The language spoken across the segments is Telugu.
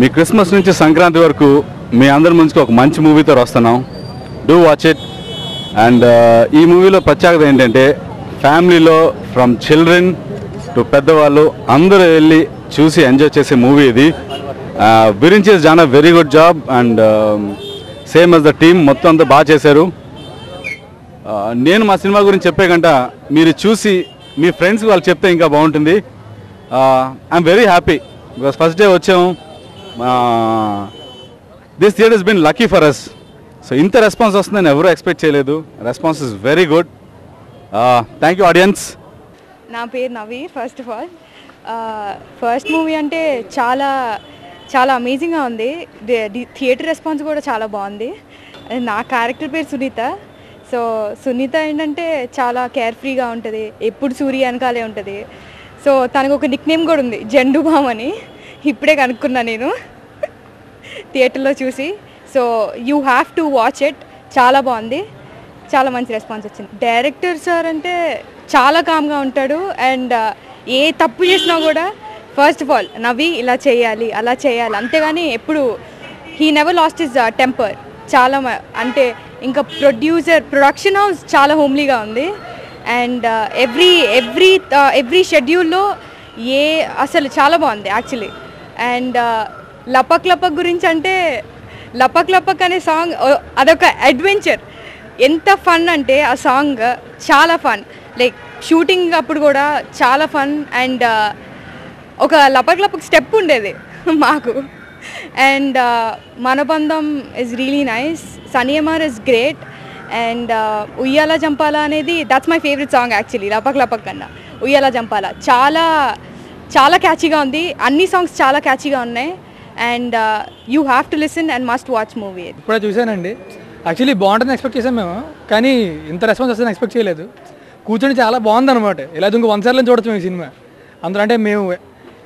మీ క్రిస్మస్ నుంచి సంక్రాంతి వరకు మీ అందరి ముందుకు ఒక మంచి మూవీతో వస్తున్నాం. డూ వాచ్ ఇట్ అండ్ ఈ మూవీలో ప్రత్యేకత ఏంటంటే ఫ్యామిలీలో ఫ్రమ్ చిల్డ్రన్ టు పెద్దవాళ్ళు అందరూ వెళ్ళి చూసి ఎంజాయ్ చేసే మూవీ ఇది. గురించి John very good job and same as the team మొత్తం అంతా బాగా చేశారు. Uh, నేను మా సినిమా గురించి చెప్పే కంట మీరు చూసి మీ ఫ్రెండ్స్ వాళ్ళు చెప్తే ఇంకా బాగుంటుంది. I'm very happy because first day వచ్చాము. This theatre is been lucky for us so ఇంత రెస్పాన్స్ వస్తుందని ఎవరూ ఎక్స్పెక్ట్ చేయలేదు. Response is very good thank you audience నా పేరు Navi first of all first movie అంటే చాలా చాలా అమేజింగ్గా ఉంది. థియేటర్ రెస్పాన్స్ కూడా చాలా బాగుంది. నా క్యారెక్టర్ పేరు సునీత. సో సునీత ఏంటంటే చాలా కేర్ ఫ్రీగా ఉంటుంది. ఎప్పుడు సూర్య వెనకాలే ఉంటుంది. సో తనకు ఒక నిక్ నేమ్ కూడా ఉంది జెండు బామ్ అని. ఇప్పుడే కనుక్కున్నా నేను. థియేటర్లో చూసి. So you have to watch it చాలా బాగుంది. చాలా మంచి రెస్పాన్స్ వచ్చింది. డైరెక్టర్ సార్ అంటే చాలా కామ్గా ఉంటాడు. అండ్ uh, ఏ తప్పు చేసినా కూడా ఫస్ట్ ఆఫ్ ఆల్ నవ్వి ఇలా చేయాలి అలా చేయాలి. అంతేగాని ఎప్పుడు he never lost is temper చాలా మ- అంటే ఇంకా ప్రొడ్యూసర్ ప్రొడక్షన్ హౌస్ చాలా హోమ్లీగా ఉంది. అండ్ ఎవ్రీ ఎవ్రీ ఎవ్రీ షెడ్యూల్లో ఏ అసలు చాలా బాగుంది యాక్చువల్లీ అండ్ లపక్ లపక్ గురించి అంటే లపక్ లపక్ అనే సాంగ్ అదొక అడ్వెంచర్. ఎంత ఫన్ అంటే ఆ సాంగ్ చాలా ఫన్. లైక్ షూటింగ్ అప్పుడు కూడా చాలా ఫన్ అండ్ ఒక లపక్ లపక్ స్టెప్ ఉండేది మాకు. And Manabandham is really nice సనియమార్ is great and Uyyala Jampala అనేది that's my favourite song actually లపక్ లపక్ కన్నా ఉయ్యాల జంపాల. చాలా చాలా క్యాచీగా ఉంది. అన్ని సాంగ్స్ చాలా క్యాచీగా ఉన్నాయి. And you have to listen and must watch movie ఇప్పుడు చూశానండి. యాక్చువల్లీ బాగుంటుందని ఎక్స్పెక్ట్ చేసాం మేము. కానీ ఇంత రెస్పాన్స్ వస్తుందని ఎక్స్పెక్ట్ చేయలేదు. కూర్చొని చాలా బాగుంది అనమాట ఇలా ఇంకో వన్ సార్లు చూడొచ్చు మేము ఈ సినిమా. అందరూ అంటే మేము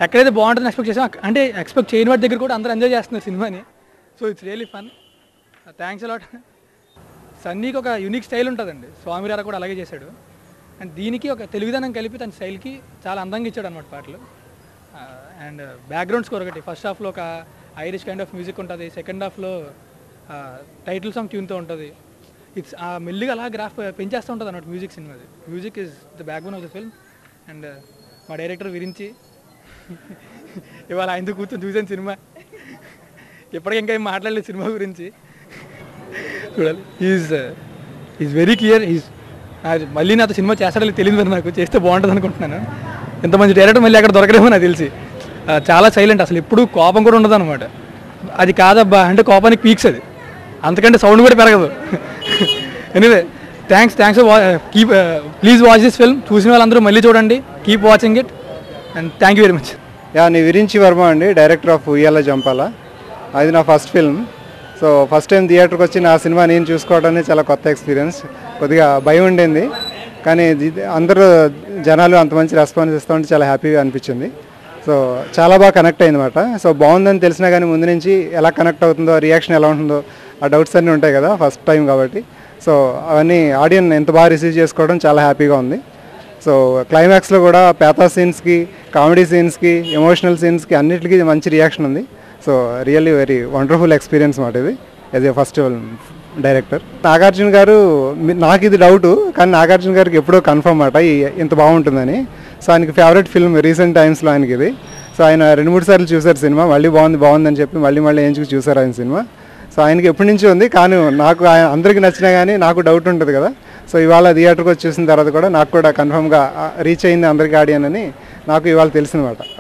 ఎక్కడైతే బాగుంటుందని ఎక్స్పెక్ట్ చేసాం అంటే ఎక్స్పెక్ట్ చేయని వాటి దగ్గర కూడా అందరూ ఎంజాయ్ చేస్తున్నారు సినిమాని. So it's really fun thanks a lot సన్నీకి ఒక యూనిక్ స్టైల్ ఉంటుందండి. స్వామిరార కూడా అలాగే చేశాడు. అండ్ దీనికి ఒక తెలుగుదనం కలిపి తన శైలికి చాలా అందంగా ఇచ్చాడు అనమాట పాటలు. అండ్ బ్యాక్గ్రౌండ్ స్కోర్ ఒకటి. ఫస్ట్ హాఫ్లో ఒక ఐరిష్ కైండ్ ఆఫ్ మ్యూజిక్ ఉంటుంది. సెకండ్ హాఫ్లో టైటిల్ సాంగ్ ట్యూన్తో ఉంటుంది. ఇట్స్ ఆ మెల్లిగా అలా గ్రాఫ్ పెంచేస్తూ ఉంటుంది అనమాట music సినిమాది music is the backbone of the film. And మా డైరెక్టర్ విరించి ఇవాళ ఆయనతో కూర్చొని చూసాను సినిమా. ఇప్పటికి ఇంకా ఏం మాట్లాడలేదు సినిమా గురించి. చూడాలి. Is is very clear is మళ్ళీ నాతో సినిమా చేస్తాడో తెలియదు మరి నాకు. చేస్తే బాగుంటుంది అనుకుంటున్నాను. ఇంత మంచి డైరెక్టర్ మళ్ళీ అక్కడ దొరకడేమో నాకు తెలిసి. చాలా సైలెంట్ అసలు. ఎప్పుడు కోపం కూడా ఉండదు అనమాట అది కాదబ్బా అంటే కోపానికి పీక్స్ అది. అంతకంటే సౌండ్ కూడా పెరగదు. Anyway thanks thanks keep please watch this film చూసిన వాళ్ళందరూ మళ్ళీ చూడండి. Keep watching it and thank you very much yeah నీ విరించి వర్మ అండి డైరెక్టర్ ఆఫ్ ఉయ్యాల జంపాల. అది నా first film so first time థియేటర్కి వచ్చి నా సినిమా నేను చూసుకోవడానికి చాలా కొత్త ఎక్స్పీరియన్స్. కొద్దిగా భయం ఉండింది. కానీ అందరూ జనాలు అంత మంచి రెస్పాన్స్ ఇస్తూ ఉంటే చాలా హ్యాపీగా అనిపించింది. సో చాలా బాగా కనెక్ట్ అయిందన్నమాట. సో బాగుందని తెలిసినా కానీ ముందు నుంచి ఎలా కనెక్ట్ అవుతుందో రియాక్షన్ ఎలా ఉంటుందో ఆ డౌట్స్ అన్నీ ఉంటాయి కదా ఫస్ట్ టైం కాబట్టి. సో అవన్నీ ఆడియన్ ఎంత బాగా రిసీవ్ చేసుకోవడం చాలా హ్యాపీగా ఉంది. సో క్లైమాక్స్లో కూడా పేతా సీన్స్కి కామెడీ సీన్స్కి ఎమోషనల్ సీన్స్కి అన్నిటికీ మంచి రియాక్షన్ ఉంది. So really very wonderful experience మాట ఇది as a first director Nagarjuna garu నాకు ఇది డౌట్ కానీ నాగార్జున గారికి ఎప్పుడో కన్ఫర్మ్ అట ఇంత బాగుంటుందని. సో ఆయనకి ఫేవరెట్ ఫిల్మ్ రీసెంట్ టైమ్స్లో ఆయనకి ఇది సో ఆయన రెండు మూడు సార్లు చూశారు సినిమా మళ్ళీ బాగుంది బాగుందని చెప్పి మళ్ళీ మళ్ళీ ఏంచుకు చూసారు ఆయన సినిమా. సో ఆయనకి ఎప్పటి నుంచి ఉంది కానీ నాకు ఆయన అందరికీ నచ్చినా కానీ నాకు డౌట్ ఉంటుంది కదా. సో ఇవాళ థియేటర్కి వచ్చి చూసిన తర్వాత కూడా నాకు కూడా కన్ఫర్మ్గా రీచ్ అయింది అందరికీ ఆడియన్ అని నాకు ఇవాళ తెలిసిందన్నమాట